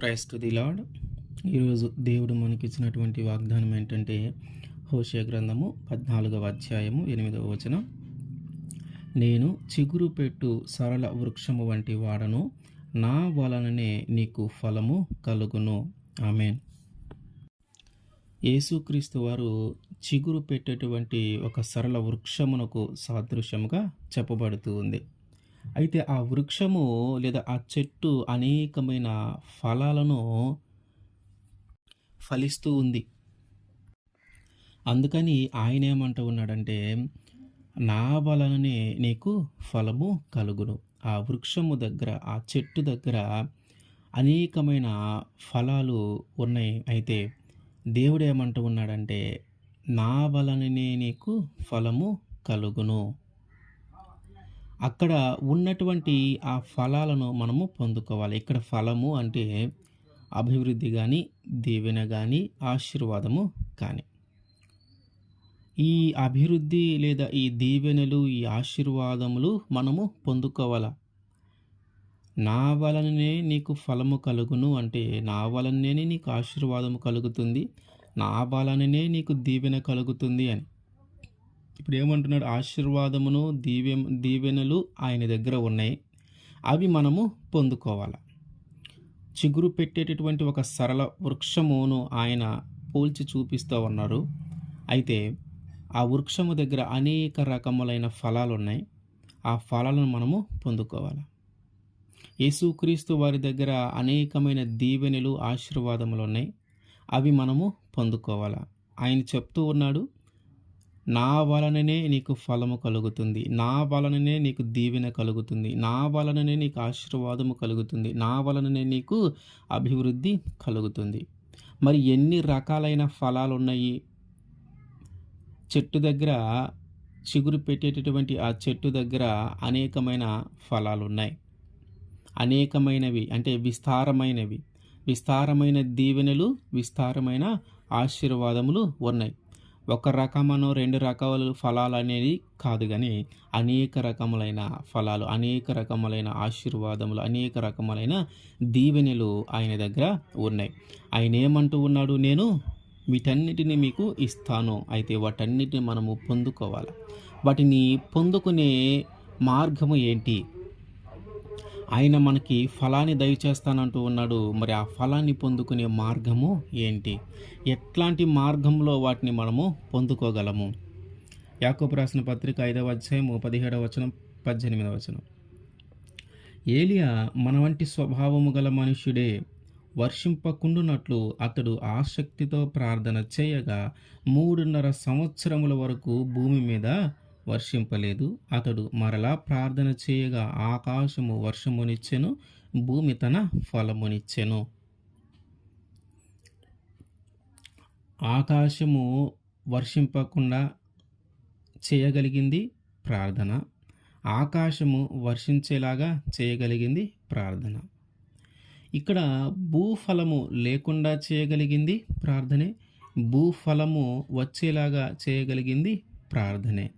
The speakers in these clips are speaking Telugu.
ప్రైస్ టు ది లాడ్ ఈరోజు దేవుడు మనకిచ్చినటువంటి వాగ్దానం ఏంటంటే హోషయ గ్రంథము పద్నాలుగవ అధ్యాయము ఎనిమిదవ వచనం. నేను చిగురు పెట్టు సరళ వృక్షము వంటి వాడను నా వలననే నీకు ఫలము కలుగును. ఆమెన్. యేసుక్రీస్తు వారు చిగురు పెట్టేటువంటి ఒక సరళ వృక్షమునకు సాదృశ్యముగా చెప్పబడుతూ ఉంది. అయితే ఆ వృక్షము లేదా ఆ చెట్టు అనేకమైన ఫలాలను ఫలిస్తూ ఉంది. అందుకని ఆయన ఏమంటూ ఉన్నాడంటే నా వలననే నీకు ఫలము కలుగును. ఆ వృక్షము దగ్గర ఆ చెట్టు దగ్గర అనేకమైన ఫలాలు ఉన్నాయి. అయితే దేవుడు ఏమంటూ ఉన్నాడంటే నా వలననే నీకు ఫలము కలుగును. అక్కడ ఉన్నటువంటి ఆ ఫలాలను మనము పొందుకోవాలి. ఇక్కడ ఫలము అంటే అభివృద్ధి కానీ దీవెన కానీ ఆశీర్వాదము కానీ. ఈ అభివృద్ధి లేదా ఈ దీవెనలు ఈ ఆశీర్వాదములు మనము పొందుకోవాలా? నా వలననే నీకు ఫలము కలుగును అంటే నా వలననే నీకు ఆశీర్వాదము కలుగుతుంది. నా వలననే నీకు దీవెన కలుగుతుంది అని. ఇప్పుడు ఏమంటున్నాడు? ఆశీర్వాదమును దీవె దీవెనలు ఆయన దగ్గర ఉన్నాయి. అవి మనము పొందుకోవాలి? చిగురు పెట్టేటటువంటి ఒక సరళ వృక్షమును ఆయన పోల్చి చూపిస్తూ ఉన్నారు. అయితే ఆ వృక్షము దగ్గర అనేక రకములైన ఫలాలు ఉన్నాయి. ఆ ఫలాలను మనము పొందుకోవాలి? యేసుక్రీస్తు వారి దగ్గర అనేకమైన దీవెనలు ఆశీర్వాదములు ఉన్నాయి. అవి మనము పొందుకోవాలి? ఆయన చెప్తూ ఉన్నాడు నా వలననే నీకు ఫలము కలుగుతుంది. నా వలననే నీకు దీవెన కలుగుతుంది. నా వలననే నీకు ఆశీర్వాదము కలుగుతుంది. నా వలననే నీకు అభివృద్ధి కలుగుతుంది. మరి ఎన్ని రకాలైన ఫలాలు ఉన్నాయి చెట్టు దగ్గర చిగురు పెట్టేటటువంటి ఆ చెట్టు దగ్గర అనేకమైన ఫలాలు ఉన్నాయి అనేకమైనవి అంటే విస్తారమైనవి. విస్తారమైన దీవెనలు విస్తారమైన ఆశీర్వాదములు ఉన్నాయి. ఒక రకమనో రెండు రకాల ఫలాలు అనేది కాదు కానీ అనేక రకములైన ఫలాలు అనేక రకములైన ఆశీర్వాదములు అనేక రకములైన దీవెనలు ఆయన దగ్గర ఉన్నాయి. ఆయన ఏమంటూ ఉన్నాడు నేను వీటన్నిటిని మీకు ఇస్తాను. అయితే వాటన్నిటిని మనము పొందుకోవాలి? వాటిని పొందుకునే మార్గము ఏంటి? ఆయన మనకి ఫలాన్ని దయచేస్తానంటూ ఉన్నాడు. మరి ఆ ఫలాన్ని పొందుకునే మార్గము ఏంటి? ఎట్లాంటి మార్గంలో వాటిని మనము పొందుకోగలము? యాకోబు రాసిన పత్రిక ఐదవ అధ్యాయము పదిహేడవ వచనం పద్దెనిమిదవ వచనం. ఏలియా మన వంటి స్వభావము గల మనుష్యుడే వర్షింపకుండునట్లు అతడు ఆసక్తితో ప్రార్థన చేయగా మూడున్నర సంవత్సరముల వరకు భూమి మీద వర్షింపలేదు. అతడు మరలా ప్రార్థన చేయగా ఆకాశము వర్షమునిచ్చెను భూమి తన ఫలమునిచ్చెను. ఆకాశము వర్షింపకుండా చేయగలిగింది ప్రార్థన. ఆకాశము వర్షించేలాగా చేయగలిగింది ప్రార్థన. ఇక్కడ భూఫలము లేకుండా చేయగలిగింది ప్రార్థనే భూఫలము వచ్చేలాగా చేయగలిగింది ప్రార్థనే.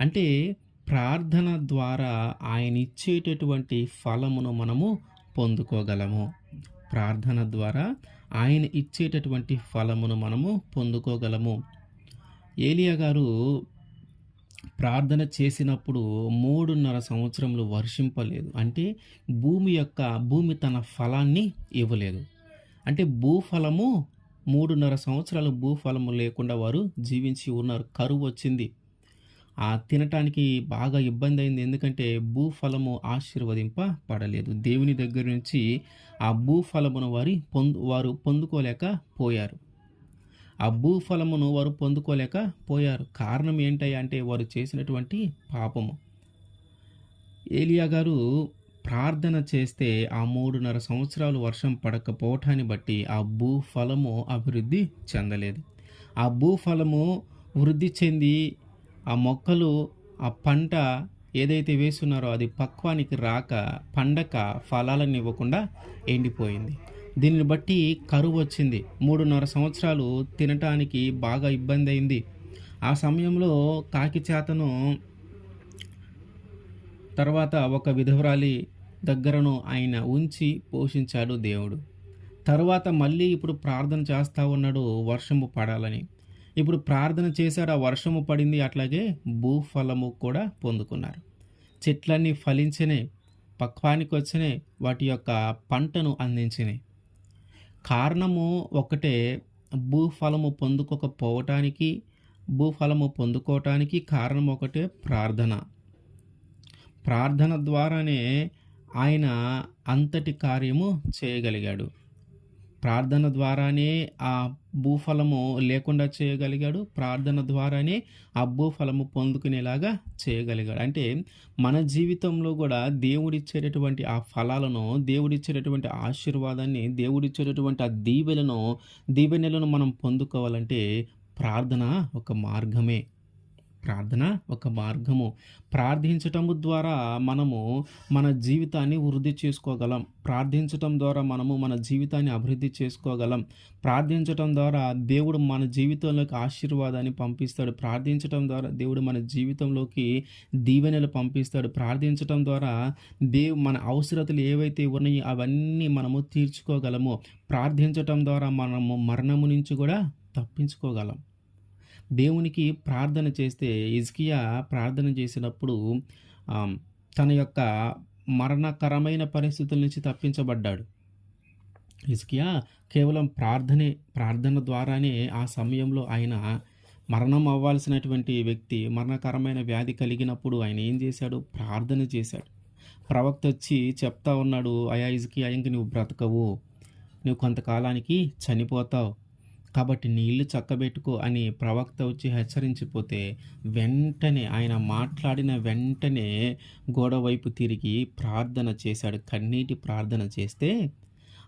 అంటే ప్రార్థన ద్వారా ఆయన ఇచ్చేటటువంటి ఫలమును మనము పొందుకోగలము. ప్రార్థన ద్వారా ఆయన ఇచ్చేటటువంటి ఫలమును మనము పొందుకోగలము. ఏలియా గారు ప్రార్థన చేసినప్పుడు మూడున్నర సంవత్సరములు వర్షింపలేదు. అంటే భూమి యొక్క భూమి తన ఫలాన్ని ఇవ్వలేదు. అంటే భూఫలము మూడున్నర సంవత్సరాలు భూఫలము లేకుండా వారు జీవించి ఉన్నారు. కరువు వచ్చింది. ఆ తినటానికి బాగా ఇబ్బంది అయింది ఎందుకంటే భూఫలము ఆశీర్వదింప పడలేదు దేవుని దగ్గర నుంచి ఆ భూఫలమును వారి పొందు వారు పొందుకోలేక పోయారు. ఆ భూఫలమును వారు పొందుకోలేక పోయారు. కారణం ఏంటయ్యా అంటే వారు చేసినటువంటి పాపము. ఏలియా గారు ప్రార్థన చేస్తే ఆ మూడున్నర సంవత్సరాలు వర్షం పడకపోవటాన్ని బట్టి ఆ భూఫలము అభివృద్ధి చెందలేదు. ఆ భూఫలము వృద్ధి చెంది ఆ మొక్కలు ఆ పంట ఏదైతే వేస్తున్నారో అది పక్వానికి రాక పండక ఫలాలను ఇవ్వకుండా ఎండిపోయింది. దీనిని బట్టి కరువు వచ్చింది. మూడున్నర సంవత్సరాలు తినటానికి బాగా ఇబ్బంది అయింది. ఆ సమయంలో కాకి చేతను తర్వాత ఒక విధవరాలి దగ్గరను ఆయన ఉంచి పోషించాడు దేవుడు. తర్వాత మళ్ళీ ఇప్పుడు ప్రార్థన చేస్తూ ఉన్నాడు వర్షము పడాలని. ఇప్పుడు ప్రార్థన చేశాడు ఆ వర్షము పడింది అట్లాగే భూఫలము కూడా పొందుకున్నారు. చెట్లన్నీ ఫలించినాయి పక్వానికి వచ్చినాయి వాటి యొక్క పంటను అందించినాయి కారణము ఒకటే భూఫలము పొందుకోకపోవటానికి భూఫలము పొందుకోవటానికి కారణం ఒకటే ప్రార్థన. ప్రార్థన ద్వారానే ఆయన అంతటి కార్యము చేయగలిగాడు. ప్రార్థన ద్వారానే ఆ భూఫలము లేకుండా చేయగలిగాడు. ప్రార్థన ద్వారానే ఆ భూఫలము పొందుకునేలాగా చేయగలిగాడు. అంటే మన జీవితంలో కూడా దేవుడిచ్చేటటువంటి ఆ ఫలాలను దేవుడిచ్చేటటువంటి ఆశీర్వాదాన్ని దేవుడిచ్చేటటువంటి ఆ దీవెలను దీవెనలను మనం పొందుకోవాలంటే ప్రార్థన ఒక మార్గమే. ప్రార్థన ఒక మార్గము. ప్రార్థించటము ద్వారా మనము మన జీవితాన్ని వృద్ధి చేసుకోగలం. ప్రార్థించటం ద్వారా మనము మన జీవితాన్ని అభివృద్ధి చేసుకోగలం. ప్రార్థించటం ద్వారా దేవుడు మన జీవితంలోకి ఆశీర్వాదాన్ని పంపిస్తాడు. ప్రార్థించటం ద్వారా దేవుడు మన జీవితంలోకి దీవెనలు పంపిస్తాడు. ప్రార్థించటం ద్వారా దేవు మన అవసరతలు ఏవైతే ఉన్నాయో అవన్నీ మనము తీర్చుకోగలము. ప్రార్థించటం ద్వారా మనము మరణము నుంచి కూడా తప్పించుకోగలం. దేవునికి ప్రార్థన చేస్తే ఇజ్కియా ప్రార్థన చేసినప్పుడు తన యొక్క మరణకరమైన పరిస్థితుల నుంచి తప్పించబడ్డాడు. ఇజ్కియా కేవలం ప్రార్థనే ప్రార్థన ద్వారానే ఆ సమయంలో ఆయన మరణం అవ్వాల్సినటువంటి వ్యక్తి మరణకరమైన వ్యాధి కలిగినప్పుడు ఆయన ఏం చేశాడు? ప్రార్థన చేశాడు. ప్రవక్త వచ్చి చెప్తా ఉన్నాడు అయా ఇజ్కియా ఇంక నువ్వు బ్రతకవు. నువ్వు కొంతకాలానికి చనిపోతావు. కాబట్టి నీళ్ళు చక్కబెట్టుకో అని ప్రవక్త వచ్చి హెచ్చరించిపోతే వెంటనే ఆయన మాట్లాడిన వెంటనే గోడ వైపు తిరిగి ప్రార్థన చేశాడు. కన్నీటి ప్రార్థన చేస్తే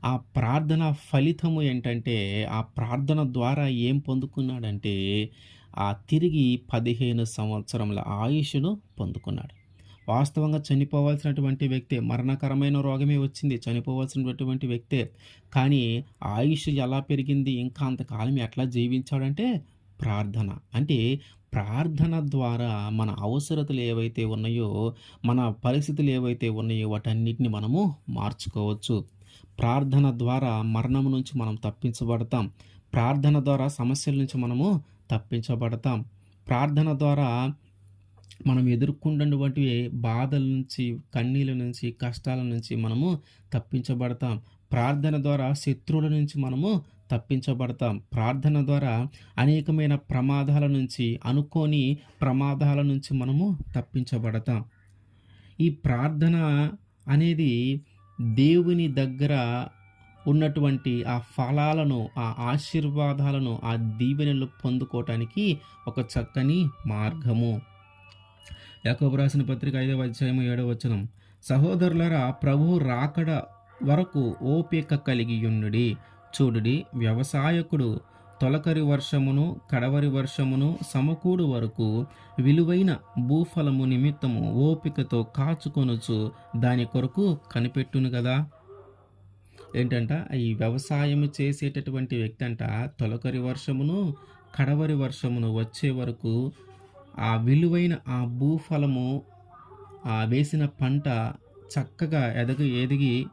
ఆ ప్రార్థన ఫలితము ఏంటంటే ఆ ప్రార్థన ద్వారా ఏం పొందుకున్నాడంటే ఆ తిరిగి పదిహేను సంవత్సరముల ఆయుష్ను పొందుకున్నాడు. వాస్తవంగా చనిపోవాల్సినటువంటి వ్యక్తే మరణకరమైన రోగమే వచ్చింది చనిపోవాల్సినటువంటి వ్యక్తే. కానీ ఆయుష్ ఎలా పెరిగింది ఇంకా అంతకాలం ఎట్లా జీవించాడంటే ప్రార్థన. అంటే ప్రార్థన ద్వారా మన అవసరతలు ఏవైతే ఉన్నాయో మన పరిస్థితులు ఏవైతే ఉన్నాయో వాటన్నిటిని మనము మార్చుకోవచ్చు. ప్రార్థన ద్వారా మరణం నుంచి మనం తప్పించబడతాం. ప్రార్థన ద్వారా సమస్యల నుంచి మనము తప్పించబడతాం. ప్రార్థన ద్వారా మనం ఎదుర్కొన్నటువంటి బాధల నుంచి కన్నీళ్ళ నుంచి కష్టాల నుంచి మనము తప్పించబడతాం. ప్రార్థన ద్వారా శత్రువుల నుంచి మనము తప్పించబడతాం. ప్రార్థన ద్వారా అనేకమైన ప్రమాదాల నుంచి అనుకోని ప్రమాదాల నుంచి మనము తప్పించబడతాం. ఈ ప్రార్థన అనేది దేవుని దగ్గర ఉన్నటువంటి ఆ ఫలాలను ఆ ఆశీర్వాదాలను ఆ దీవెనలు పొందుకోవటానికి ఒక చక్కని మార్గము. యాకోబు రాసిన పత్రిక ఐదవ అధ్యాయం ఏడవ వచనం. సహోదరులరా ప్రభు రాకడ వరకు ఓపిక కలిగి ఉండుడి చూడుడి వ్యవసాయకుడు తొలకరి వర్షమును కడవరి వర్షమును సమకూడు వరకు విలువైన భూఫలము నిమిత్తము ఓపికతో కాచుకొనుచు దాని కొరకు కనిపెట్టును కదా ఏంటంట ఈ వ్యవసాయము చేసేటటువంటి వ్యక్తి అంట తొలకరి వర్షమును కడవరి వర్షమును వచ్చే వరకు ఆ విలువైన ఆ భూఫలము ఆ వేసిన పంట చక్కగా ఎదగి ఎదిగి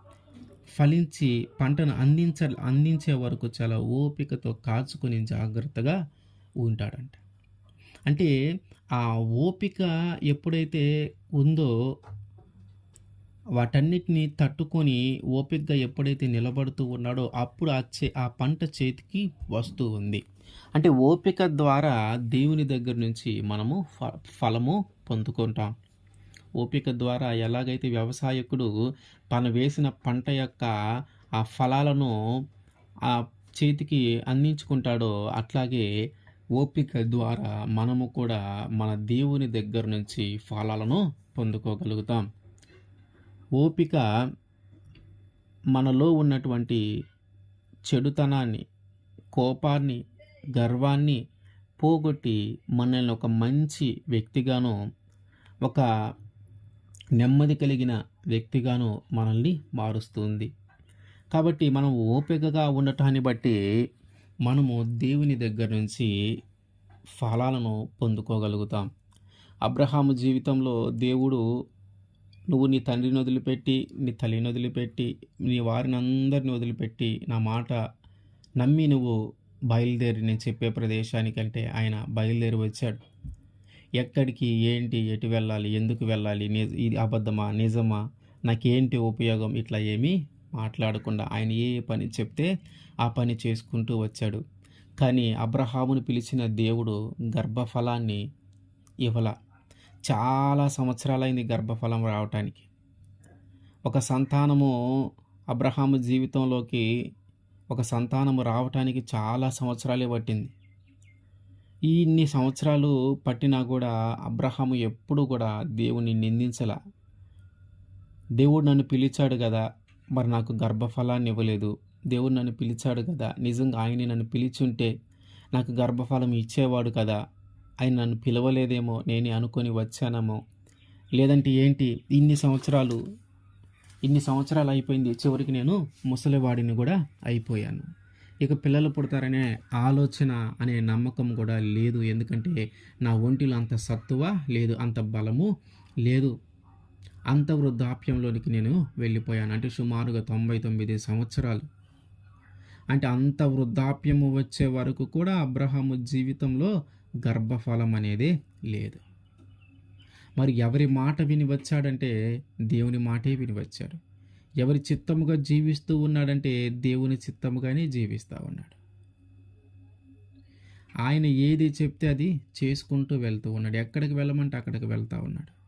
ఫలించి పంటను అందించ అందించే వరకు చాలా ఓపికతో కాచుకొని జాగ్రత్తగా ఉంటాడంట. అంటే ఆ ఓపిక ఎప్పుడైతే ఉందో వాటన్నిటిని తట్టుకొని ఓపికగా ఎప్పుడైతే నిలబడుతూ ఉన్నాడో అప్పుడు ఆ చే ఆ పంట చేతికి వస్తూ ఉంది. అంటే ఓపిక ద్వారా దేవుని దగ్గర నుంచి మనము ఫ ఫలము పొందుకుంటాం. ఓపిక ద్వారా ఎలాగైతే వ్యవసాయకుడు తను వేసిన పంట యొక్క ఆ ఫలాలను ఆ చేతికి అందించుకుంటాడో అట్లాగే ఓపిక ద్వారా మనము కూడా మన దేవుని దగ్గర నుంచి ఫలాలను పొందుకోగలుగుతాం. ఓపిక మనలో ఉన్నటువంటి చెడుతనాన్ని కోపాన్ని గర్వాన్ని పోగొట్టి మనల్ని ఒక మంచి వ్యక్తిగాను ఒక నెమ్మది కలిగిన వ్యక్తిగాను మనల్ని మారుస్తుంది. కాబట్టి మనం ఓపికగా ఉండటాన్ని బట్టి మనము దేవుని దగ్గర నుంచి ఫలాలను పొందుకోగలుగుతాం. అబ్రహాము జీవితంలో దేవుడు నువ్వు నీ తండ్రిని వదిలిపెట్టి నీ తల్లిని వదిలిపెట్టి నీ వారిని అందరిని వదిలిపెట్టి నా మాట నమ్మి నువ్వు బయలుదేరి నేను చెప్పే ప్రదేశానికంటే ఆయన బయలుదేరి వచ్చాడు. ఎక్కడికి ఏంటి ఎటు వెళ్ళాలి ఎందుకు వెళ్ళాలి ఇది అబద్ధమా నిజమా నాకేంటి ఉపయోగం ఇట్లా ఏమీ మాట్లాడకుండా ఆయన ఏ పని చెప్తే ఆ పని చేసుకుంటూ వచ్చాడు. కానీ అబ్రహామును పిలిచిన దేవుడు గర్భఫలాన్ని ఇవ్వల. చాలా సంవత్సరాలైంది గర్భఫలం రావటానికి. ఒక సంతానము అబ్రహాము జీవితంలోకి ఒక సంతానము రావటానికి చాలా సంవత్సరాలే పట్టింది. ఈ ఇన్ని సంవత్సరాలు పట్టినా కూడా అబ్రహాము ఎప్పుడు కూడా దేవుని నిందించల. దేవుడు నన్ను పిలిచాడు కదా మరి నాకు గర్భఫలాన్ని ఇవ్వలేదు. దేవుడు నన్ను పిలిచాడు కదా నిజంగా ఆయనే నన్ను పిలిచుంటే నాకు గర్భఫలం ఇచ్చేవాడు కదా ఆయన నన్ను పిలవలేదేమో నేనే అనుకొని వచ్చానేమో. లేదంటే ఏంటి? ఇన్ని సంవత్సరాలు ఇన్ని సంవత్సరాలు అయిపోయింది. చివరికి నేను ముసలివాడిని కూడా అయిపోయాను. ఇక పిల్లలు పుడతారనే ఆలోచన అనే నమ్మకం కూడా లేదు. ఎందుకంటే నా ఒంటిలో అంత సత్తువ? లేదు. అంత బలము? లేదు. అంత వృద్ధాప్యంలోనికి నేను వెళ్ళిపోయాను. అంటే సుమారుగా తొంభై తొమ్మిది సంవత్సరాలు. అంటే అంత వృద్ధాప్యము వచ్చే వరకు కూడా అబ్రహాము జీవితంలో గర్భఫలం అనేది లేదు. మరి ఎవరి మాట విని వచ్చాడంటే దేవుని మాటే విని వచ్చాడు. ఎవరి చిత్తముగా జీవిస్తూ ఉన్నాడంటే దేవుని చిత్తముగానే జీవిస్తూ ఉన్నాడు. ఆయన ఏది చెప్తే అది చేసుకుంటూ వెళ్తూ ఉన్నాడు. ఎక్కడికి వెళ్ళమంటే అక్కడికి వెళ్తూ ఉన్నాడు.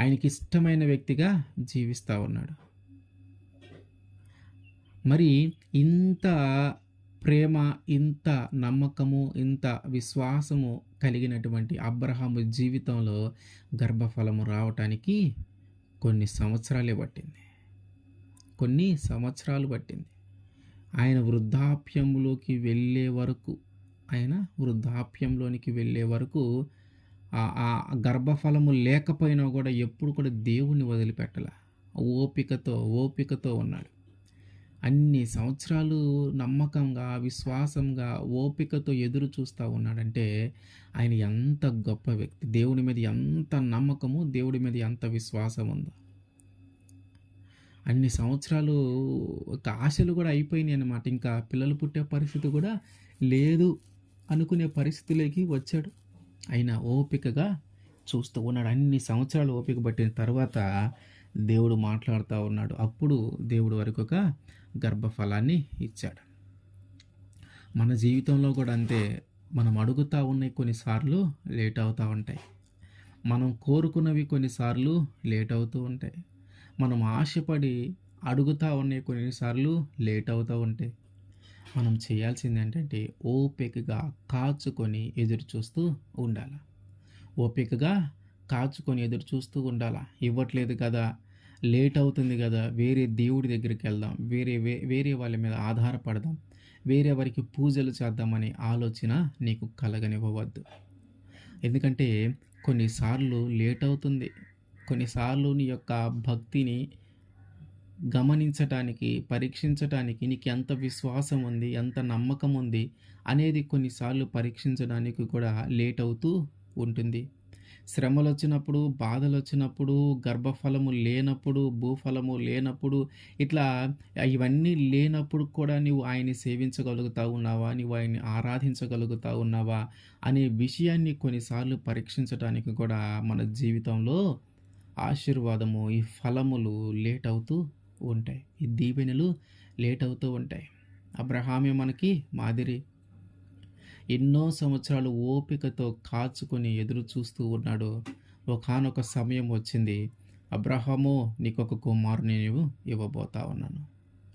ఆయనకి ఇష్టమైన వ్యక్తిగా జీవిస్తూ ఉన్నాడు. మరి ఇంత ప్రేమ ఇంత నమ్మకము ఇంత విశ్వాసము కలిగినటువంటి అబ్రహాము జీవితంలో గర్భఫలము రావటానికి కొన్ని సంవత్సరాలే పట్టింది. కొన్ని సంవత్సరాలు పట్టింది. ఆయన వృద్ధాప్యంలోకి వెళ్ళే వరకు ఆయన వృద్ధాప్యంలోనికి వెళ్ళే వరకు ఆ గర్భఫలము లేకపోయినా కూడా ఎప్పుడు కూడా దేవుణ్ణి వదిలిపెట్టల. ఓపికతో ఓపికతో ఉన్నాడు. అన్ని సంవత్సరాలు నమ్మకంగా విశ్వాసంగా ఓపికతో ఎదురు చూస్తూ ఉన్నాడంటే ఆయన ఎంత గొప్ప వ్యక్తి. దేవుడి మీద ఎంత నమ్మకము దేవుడి మీద ఎంత విశ్వాసం ఉందో. అన్ని సంవత్సరాలు ఒక ఆశలు కూడా అయిపోయినాయి అనమాట ఇంకా పిల్లలు పుట్టే పరిస్థితి కూడా లేదు అనుకునే పరిస్థితిలోకి వచ్చాడు. అయినా ఓపికగా చూస్తూ ఉన్నాడు. అన్ని సంవత్సరాలు ఓపిక పట్టిన తర్వాత దేవుడు మాట్లాడుతూ ఉన్నాడు. అప్పుడు దేవుడు వరకు ఒక గర్భఫలాన్ని ఇచ్చాడు. మన జీవితంలో కూడా అంతే. మనం అడుగుతూ ఉన్నాయి కొన్నిసార్లు లేట్ అవుతూ ఉంటాయి. మనం కోరుకున్నవి కొన్నిసార్లు లేట్ అవుతూ ఉంటాయి. మనం ఆశపడి అడుగుతూ ఉన్నాయి కొన్నిసార్లు లేట్ అవుతూ ఉంటాయి. మనం చేయాల్సింది ఏంటంటే ఓపికగా కాచుకొని ఎదురు చూస్తూ ఉండాలి. ఓపికగా కాచుకొని ఎదురు చూస్తూ ఉండాలా? ఇవ్వట్లేదు కదా. లేట్ అవుతుంది కదా. వేరే దేవుడి దగ్గరికి వెళ్దాం. వేరే వేరే వాళ్ళ మీద ఆధారపడదాం. వేరే వారికి పూజలు చేద్దామనే ఆలోచన నీకు కలగనివ్వవద్దు. ఎందుకంటే కొన్నిసార్లు లేట్ అవుతుంది. కొన్నిసార్లు నీ యొక్క భక్తిని గమనించటానికి పరీక్షించటానికి నీకు ఎంత విశ్వాసం ఉంది ఎంత నమ్మకం ఉంది అనేది కొన్నిసార్లు పరీక్షించడానికి కూడా లేట్ అవుతూ ఉంటుంది. శ్రమలు వచ్చినప్పుడు బాధలు వచ్చినప్పుడు గర్భఫలము లేనప్పుడు భూఫలము లేనప్పుడు ఇట్లా ఇవన్నీ లేనప్పుడు కూడా నువ్వు ఆయన్ని సేవించగలుగుతా ఉన్నావా? నువ్వు ఆయన్ని ఆరాధించగలుగుతా ఉన్నావా? అనే విషయాన్ని కొన్నిసార్లు పరీక్షించడానికి కూడా మన జీవితంలో ఆశీర్వాదము ఈ ఫలములు లేట్ అవుతూ ఉంటాయి. ఈ దీవెనలు లేట్ అవుతూ ఉంటాయి. అబ్రహామే మనకి మాదిరి ఎన్నో సంవత్సరాలు ఓపికతో కాచుకొని ఎదురు చూస్తూ ఉన్నాడు. ఒకనొక సమయం వచ్చింది. అబ్రహాము నీకొక కుమారుని నేను ఇవ్వబోతా ఉన్నాను.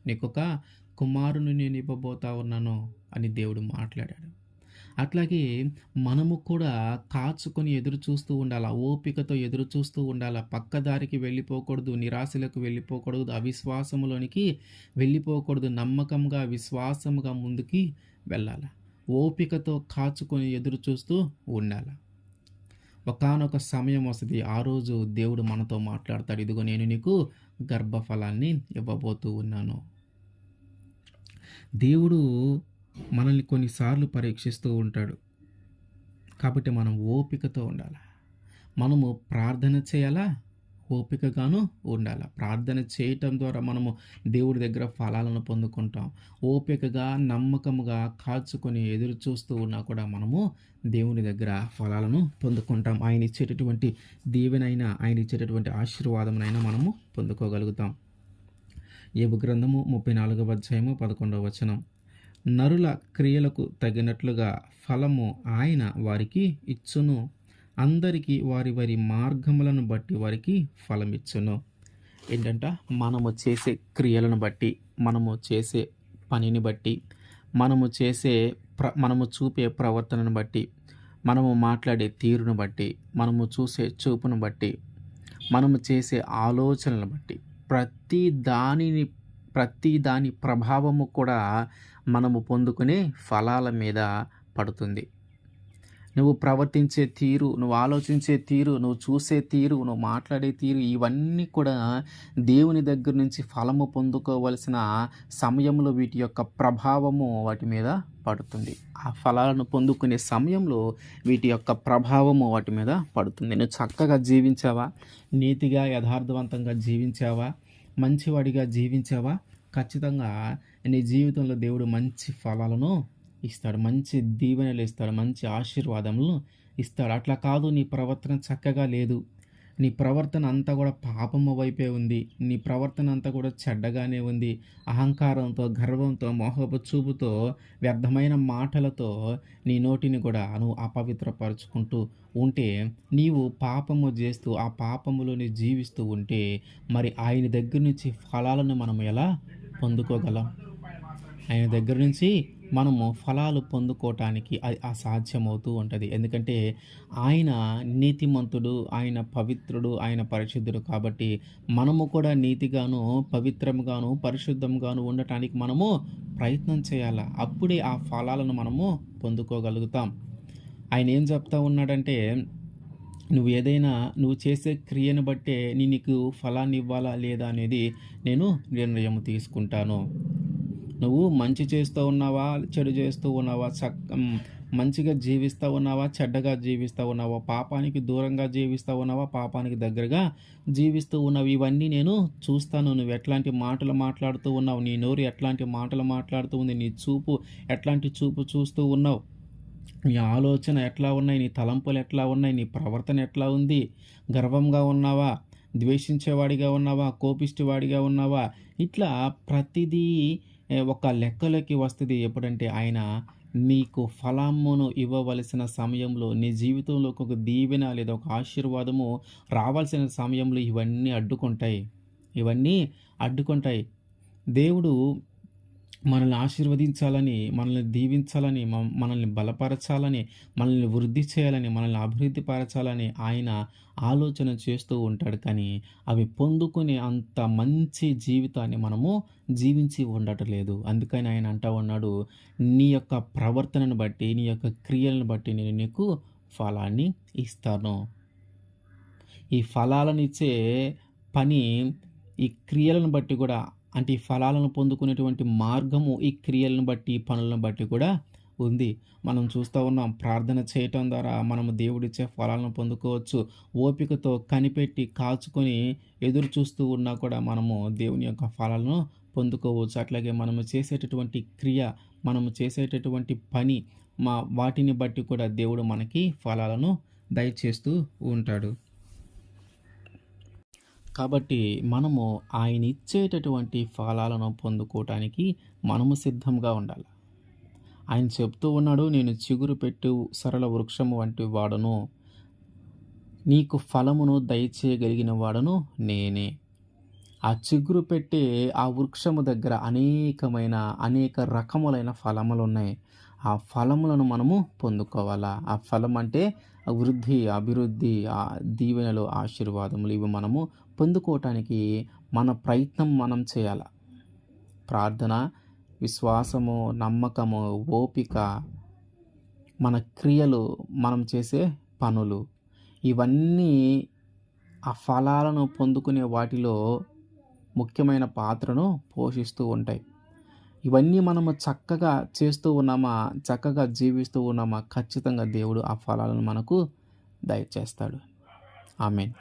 నీకొక కుమారుని నేను ఇవ్వబోతా ఉన్నాను అని దేవుడు మాట్లాడాడు. అట్లాగే మనము కూడా కాచుకొని ఎదురు చూస్తూ ఉండాలి? ఓపికతో ఎదురు చూస్తూ ఉండాలి? పక్కదారికి వెళ్ళిపోకూడదు నిరాశలకు వెళ్ళిపోకూడదు అవిశ్వాసములోనికి వెళ్ళిపోకూడదు నమ్మకంగా విశ్వాసముగా ముందుకి వెళ్ళాలి? ఓపికతో కాచుకొని ఎదురు చూస్తూ ఉండాలి. ఒకనొక సమయం వస్తుంది. ఆ రోజు దేవుడు మనతో మాట్లాడతాడు. ఇదిగో నేను నీకు గర్భఫలాన్ని ఇవ్వబోతూ ఉన్నాను. దేవుడు మనల్ని కొన్నిసార్లు పరీక్షిస్తూ ఉంటాడు. కాబట్టి మనం ఓపికతో ఉండాలి. మనము ప్రార్థన చేయాలా? ఓపికగాను ఉండాలి. ప్రార్థన చేయటం ద్వారా మనము దేవుడి దగ్గర ఫలాలను పొందుకుంటాం. ఓపికగా నమ్మకముగా కాచుకొని ఎదురు చూస్తూ ఉన్నా కూడా మనము దేవుని దగ్గర ఫలాలను పొందుకుంటాం. ఆయన ఇచ్చేటటువంటి దీవెనైనా ఆయన ఇచ్చేటటువంటి ఆశీర్వాదమునైనా మనము పొందుకోగలుగుతాం. ఏబు గ్రంథము ముప్పై నాలుగవ అధ్యాయము పదకొండవ వచనం. నరుల క్రియలకు తగినట్లుగా ఫలము ఆయన వారికి ఇచ్చును. అందరికీ వారి వారి మార్గములను బట్టి వారికి ఫలమిచ్చును. ఏంటంట మనము చేసే క్రియలను బట్టి మనము చేసే పనిని బట్టి మనము చేసే ప్ర మనము చూపే ప్రవర్తనను బట్టి మనము మాట్లాడే తీరును బట్టి మనము చూసే చూపును బట్టి మనము చేసే ఆలోచనలను బట్టి ప్రతి దానిని ప్రతి దాని ప్రభావము కూడా మనము పొందుకునే ఫలాల మీద పడుతుంది. నువ్వు ప్రవర్తించే తీరు నువ్వు ఆలోచించే తీరు నువ్వు చూసే తీరు నువ్వు మాట్లాడే తీరు ఇవన్నీ కూడా దేవుని దగ్గర నుంచి ఫలము పొందుకోవలసిన సమయంలో వీటి యొక్క ప్రభావము వాటి మీద పడుతుంది. ఆ ఫలాలను పొందుకునే సమయంలో వీటి యొక్క ప్రభావము వాటి మీద పడుతుంది. నువ్వు చక్కగా జీవించావా? నీతిగా యథార్థవంతంగా జీవించావా? మంచివాడిగా జీవించావా? ఖచ్చితంగా నీ జీవితంలో దేవుడు మంచి ఫలాలను ఇస్తాడు. మంచి దీవెనలు ఇస్తాడు. మంచి ఆశీర్వాదములను ఇస్తాడు. అట్లా కాదు నీ ప్రవర్తన చక్కగా లేదు. నీ ప్రవర్తన అంతా కూడా పాపము వైపే ఉంది. నీ ప్రవర్తన అంతా కూడా చెడ్డగానే ఉంది. అహంకారంతో గర్వంతో మోహపు చూపుతో వ్యర్థమైన మాటలతో నీ నోటిని కూడా నువ్వు అపవిత్రపరుచుకుంటూ ఉంటే నీవు పాపము చేస్తూ ఆ పాపములోని జీవిస్తూ ఉంటే మరి ఆయన దగ్గర నుంచి ఫలాలను మనం ఎలా పొందుకోగలం? ఆయన దగ్గర నుంచి మనము ఫలాలు పొందుకోవటానికి అది అసాధ్యమవుతూ ఉంటుంది. ఎందుకంటే ఆయన నీతిమంతుడు ఆయన పవిత్రుడు ఆయన పరిశుద్ధుడు కాబట్టి మనము కూడా నీతిగాను పవిత్రంగాను పరిశుద్ధంగాను ఉండటానికి మనము ప్రయత్నం చేయాలి? అప్పుడే ఆ ఫలాలను మనము పొందుకోగలుగుతాం. ఆయన ఏం చెప్తా ఉన్నాడంటే నువ్వు ఏదైనా నువ్వు చేసే క్రియను బట్టే నీ నీకు ఫలాన్ని ఇవ్వాలా లేదా అనేది నేను నిర్ణయం తీసుకుంటాను. నువ్వు మంచి చేస్తూ ఉన్నావా చెడు చేస్తూ ఉన్నావా చక్క మంచిగా జీవిస్తూ ఉన్నావా చెడ్డగా జీవిస్తూ ఉన్నావా పాపానికి దూరంగా జీవిస్తూ ఉన్నావా పాపానికి దగ్గరగా జీవిస్తూ ఉన్నావు? ఇవన్నీ నేను చూస్తాను. నువ్వు ఎట్లాంటి మాటలు మాట్లాడుతూ ఉన్నావు? నీ నోరు ఎట్లాంటి మాటలు మాట్లాడుతూ ఉంది? నీ చూపు ఎట్లాంటి చూపు చూస్తూ ఉన్నావు? నీ ఆలోచన ఎట్లా ఉన్నాయి? నీ తలంపులు ఎట్లా ఉన్నాయి? నీ ప్రవర్తన ఎట్లా ఉంది? గర్వంగా ఉన్నావా? ద్వేషించేవాడిగా ఉన్నావా? కోపిష్టివాడిగా ఉన్నావా? ఇట్లా ప్రతిదీ ఒక లెక్కలోకి వస్తుంది ఎప్పుడంటే ఆయన నీకు ఫలమును ఇవ్వవలసిన సమయంలో నీ జీవితంలో ఒక దీవెన లేదా ఒక ఆశీర్వాదము రావాల్సిన సమయంలో ఇవన్నీ అడ్డుకుంటాయి. ఇవన్నీ అడ్డుకుంటాయి. దేవుడు మనల్ని ఆశీర్వదించాలని మనల్ని దీవించాలని మనల్ని బలపరచాలని మనల్ని వృద్ధి చేయాలని మనల్ని అభివృద్ధి పరచాలని ఆయన ఆలోచన చేస్తూ ఉంటాడు. కానీ అవి పొందుకునే అంత మంచి జీవితాన్ని మనము జీవించి ఉండటం లేదు. అందుకని ఆయన అంటా ఉన్నాడు నీ యొక్క ప్రవర్తనను బట్టి నీ యొక్క క్రియలను బట్టి నేను నీకు ఫలాన్ని ఇస్తాను. ఈ ఫలాలను ఇచ్చే పని ఈ క్రియలను బట్టి కూడా అంటే ఈ ఫలాలను పొందుకునేటువంటి మార్గము ఈ క్రియలను బట్టి పనులను బట్టి కూడా ఉంది. మనం చూస్తూ ఉన్నాం ప్రార్థన చేయటం ద్వారా మనము దేవుడిచ్చే ఫలాలను పొందుకోవచ్చు. ఓపికతో కనిపెట్టి కాచుకొని ఎదురు చూస్తూ ఉన్నా కూడా మనము దేవుని యొక్క ఫలాలను పొందుకోవచ్చు. అట్లాగే మనము చేసేటటువంటి క్రియ మనము చేసేటటువంటి పని మా వాటిని బట్టి కూడా దేవుడు మనకి ఫలాలను దయచేస్తూ ఉంటాడు. కాబట్టి మనము ఆయన ఇచ్చేటటువంటి ఫలాలను పొందుకోవటానికి మనము సిద్ధంగా ఉండాలి. ఆయన చెప్తూ ఉన్నాడు నేను చిగురు పెట్టు సరళ వృక్షము వంటి వాడను. నీకు ఫలమును దయచేయగలిగిన వాడను నేనే. ఆ చిగురు పెట్టే ఆ వృక్షము దగ్గర అనేకమైన అనేక రకములైన ఫలములు ఉన్నాయి ఆ ఫలములను మనము పొందుకోవాలా? ఆ ఫలం అంటే వృద్ధి అభివృద్ధి దీవెనలు ఆశీర్వాదములు ఇవి మనము పొందుకోవటానికి మన ప్రయత్నం మనం చేయాలి. ప్రార్థన విశ్వాసము నమ్మకము ఓపిక మన క్రియలు మనం చేసే పనులు. ఇవన్నీ ఆ ఫలాలను పొందుకునే వాటిలో ముఖ్యమైన పాత్రను పోషిస్తూ ఉంటాయి. ఇవన్నీ మనము చక్కగా చేస్తూ ఉన్నామా చక్కగా జీవిస్తూ ఉన్నామా ఖచ్చితంగా దేవుడు ఆ ఫలాలను మనకు దయచేస్తాడు. ఆమెన్.